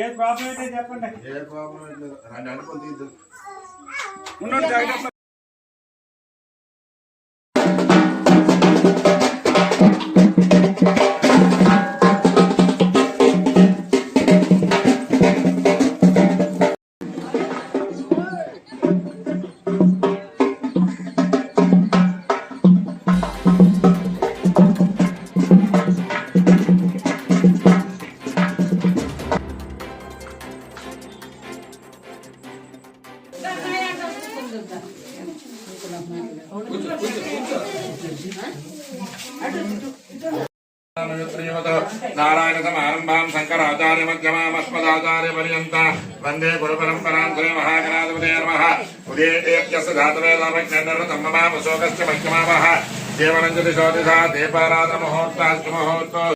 ఏ problem అయితే చెప్పండి. ఏ problem లేదు. రెండు అనుకుని తీద్దు. నారాయణ సమారంభాం శంకరాచార్య మధ్యమామస్మదాచార్య పర్యంత వందే గురు పరంపరాం శ్రీ మహాగణాధిపతే నమః ఉదయేత్యస్య ధాతవేదామజ్ఞర్తమ్మమామశోకస్య మధ్యమావః జీవనంజతి శోధిషా దీపారాధన ముహూర్తాస్తు ముహూర్తో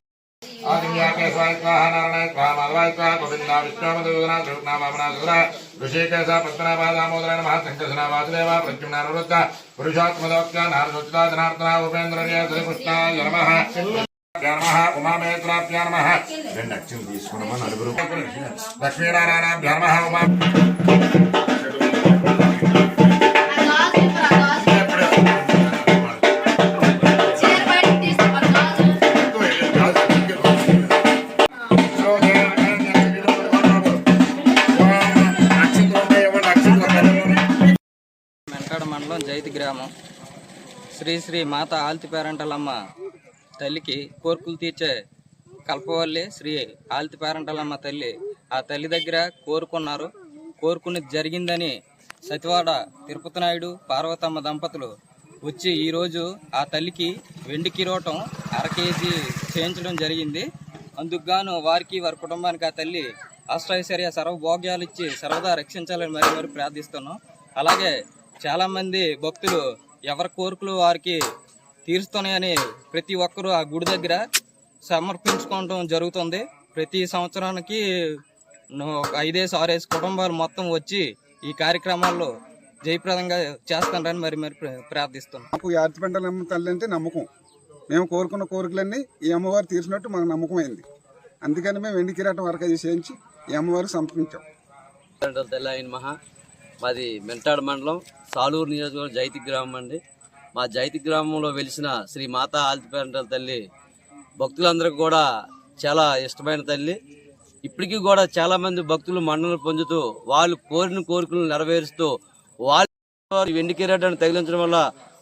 ఋషికేశ పద్మనాభ దామోదర నమః శంకర్షణ వాసుదేవ ప్రద్యుమ్న నివృత్త పురుషోత్తమదోక్త నారదోచితా జనార్దన ఉపేంద్ర శ్రీకృష్ణాయ నమః నమః ఉమామేశ్వరాభ్య నమః రెండు అక్షరం తీసుకున్నామా నలుగురు లక్ష్మీనారాయణాభ్య నమః ఉమా మండలం జైతి గ్రామం. శ్రీ శ్రీ మాత ఆల్తి పేరంటలమ్మ తల్లికి కోర్కులు తీర్చే కల్పవల్లి శ్రీ ఆల్తి పేరంటలమ్మ తల్లి ఆ తల్లి దగ్గర కోరుకున్నారు. కోరుకుని జరిగిందని సతివాడ తిరుపతి నాయుడు పార్వతమ్మ దంపతులు వచ్చి ఈరోజు ఆ తల్లికి వెండి కిరోటం అర కేజీ చేయించడం జరిగింది. అందుకుగాను వారికి వారి కుటుంబానికి ఆ తల్లి అష్టైశ్వర్య సర్వభోగ్యాలు ఇచ్చి సర్వదా రక్షించాలని మరి మరి ప్రార్థిస్తున్నాం. అలాగే చాలా మంది భక్తులు ఎవరి కోరికలు వారికి తీరుస్తున్నాయని ప్రతి ఒక్కరూ ఆ గుడి దగ్గర సమర్పించుకోవడం జరుగుతుంది. ప్రతి సంవత్సరానికి ఐదేసి ఆరేసి కుటుంబాలు మొత్తం వచ్చి ఈ కార్యక్రమాల్లో జయప్రదంగా చేస్తారని మరి మరి ప్ర- ప్రార్థిస్తున్నాం. మాకు యాత్రిపెంటలమ్మ తల్లి అంటే నమ్మకం. మేము కోరుకున్న కోరికలన్నీ ఈ అమ్మవారు తీర్చినట్టు మాకు నమ్మకమైంది. అందుకని మేము వెండి కిరాటం వరకు అది చేయించి ఈ అమ్మవారికి సమర్పించాం. తెల్ల అయిన మహా. మాది మెంటాడు మండలం సాలూరు నియోజకవర్గం జైతి గ్రామం అండి. మా జైతి గ్రామంలో వెలిసిన శ్రీ మాతా ఆల్తిపేరంటల తల్లి భక్తులందరికీ కూడా చాలా ఇష్టమైన తల్లి. ఇప్పటికీ కూడా చాలామంది భక్తులు మన్నలు పొందుతూ వాళ్ళు కోరిన కోరికలను నెరవేరుస్తూ వాళ్ళు ఈ వెండి కిరీటాన్ని తగిలించడం వల్ల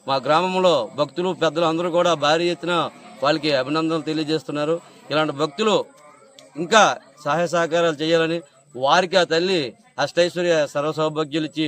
మా గ్రామంలో భక్తులు పెద్దలు అందరూ కూడా భారీ ఎత్తున వాళ్ళకి అభినందనలు తెలియజేస్తున్నారు. ఇలాంటి భక్తులు ఇంకా సహాయ సహకారాలు చేయాలని వారికి ఆ తల్లి అష్టైశ్వర్య సర్వ ఇచ్చి